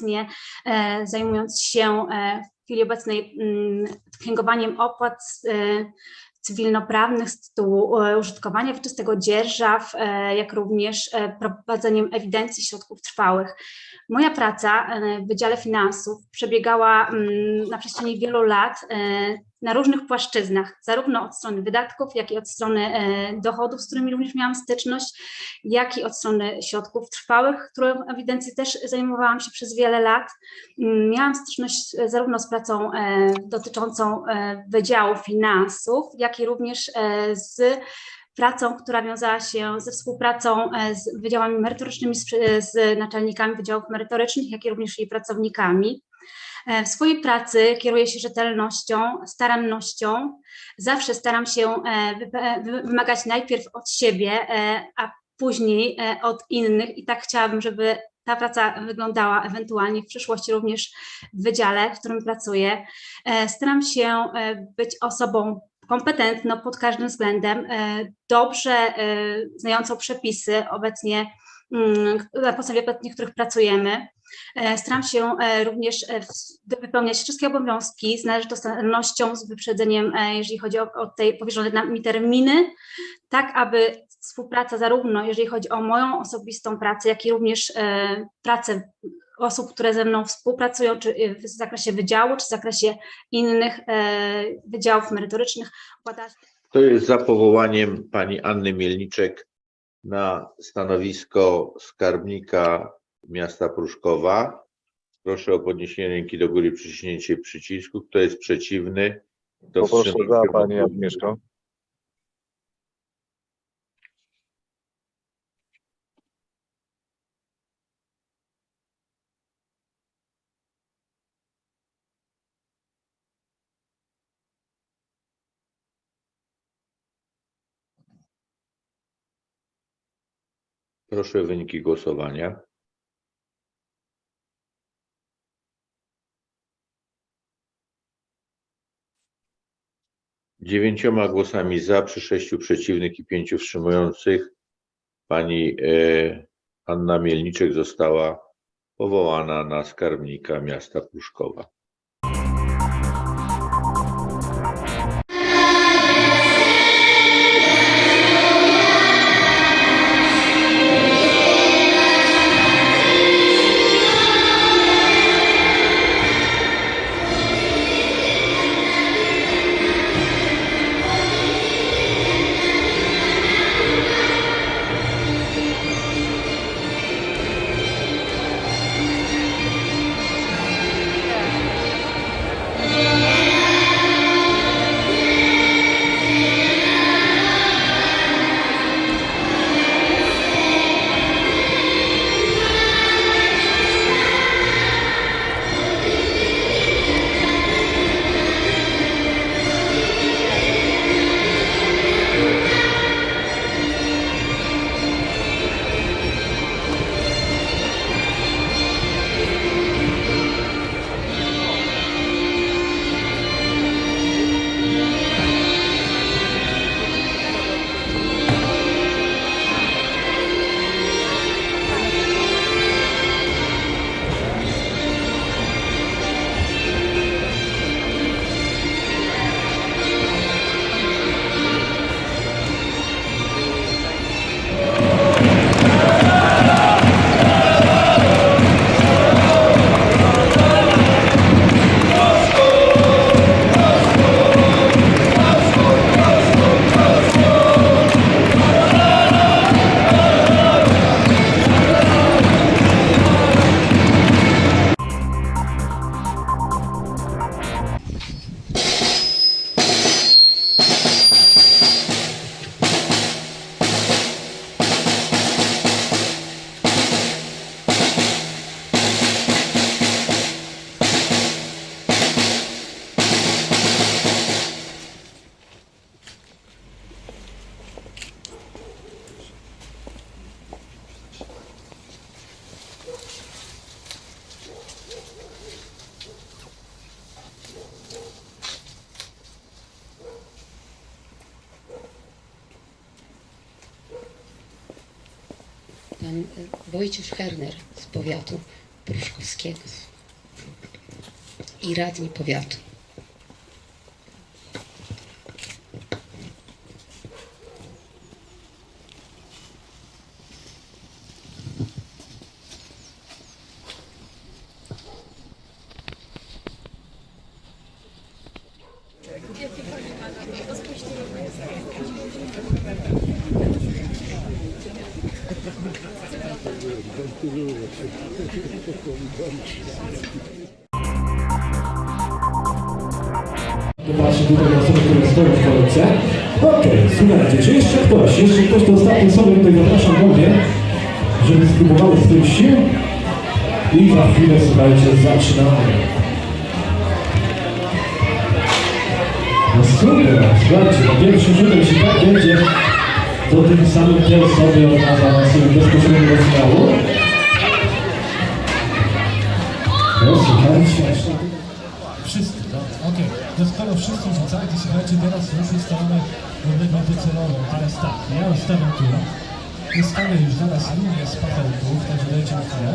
obecnie, e, zajmując się e, w chwili obecnej mm, księgowaniem opłat e, cywilnoprawnych z tytułu użytkowania wieczystego dzierżaw, jak również prowadzeniem ewidencji środków trwałych. Moja praca w Wydziale Finansów przebiegała mm, na przestrzeni wielu lat na różnych płaszczyznach, zarówno od strony wydatków, jak i od strony e, dochodów, z którymi również miałam styczność, jak i od strony środków trwałych, którą ewidencją też zajmowałam się przez wiele lat. Mm, Miałam styczność e, zarówno z pracą e, dotyczącą Wydziału Finansów, jak i również z pracą, która wiązała się ze współpracą z wydziałami merytorycznymi, z, z naczelnikami wydziałów merytorycznych, jak i również jej pracownikami. E, W swojej pracy kieruję się rzetelnością, starannością. Zawsze staram się e, wy- wymagać najpierw od siebie, e, a później e, od innych i tak chciałabym, żeby ta praca wyglądała ewentualnie w przyszłości również w wydziale, w którym pracuję. E, Staram się e, być osobą kompetentną pod każdym względem, e, dobrze e, znającą przepisy obecnie, na podstawie obecnie których pracujemy. E, Staram się e, również e, wypełniać wszystkie obowiązki z należytą starannością, z wyprzedzeniem, jeżeli chodzi o, o te powierzone mi terminy, tak aby współpraca zarówno jeżeli chodzi o moją osobistą pracę, jak i również pracę osób, które ze mną współpracują, czy w zakresie wydziału, czy w zakresie innych wydziałów merytorycznych, To jest za powołaniem pani Anny Mielniczek na stanowisko skarbnika miasta Pruszkowa. Proszę o podniesienie ręki do góry, przyciśnięcie przycisku. Kto jest przeciwny? Kto Poproszę wstrzymał za się? Pani Agnieszko. Proszę o wyniki głosowania. Dziewięcioma głosami za, przy sześciu przeciwnych i pięciu wstrzymujących pani e, Anna Mielniczek została powołana na skarbnika miasta Pruszkowa. Pan y, Wojciech Herner z powiatu Pruszkowskiego i radni powiatu. Popatrzę tutaj na osoby, które stoją w kolejce. Okej, słuchajcie, czy jeszcze ktoś, jeszcze ktoś, to ostatnie osoby tutaj zapraszam do mnie, żeby spróbowały swoich sił. I za chwilę, słuchajcie, zaczynamy. No super, słuchajcie, na pierwszym rzutem, jeśli tak będzie, to tym samym te osoby od nas awansują bezpośrednio do finału. No słuchajcie. Wszyscy, no, okej. To skoro wszyscy rzucali, to słuchajcie, teraz już ustalamy pewnego docelowo. Teraz tak, ja ustawiam tu. Ustawię już zaraz linię z pachełków, także dajcie mi chwilę.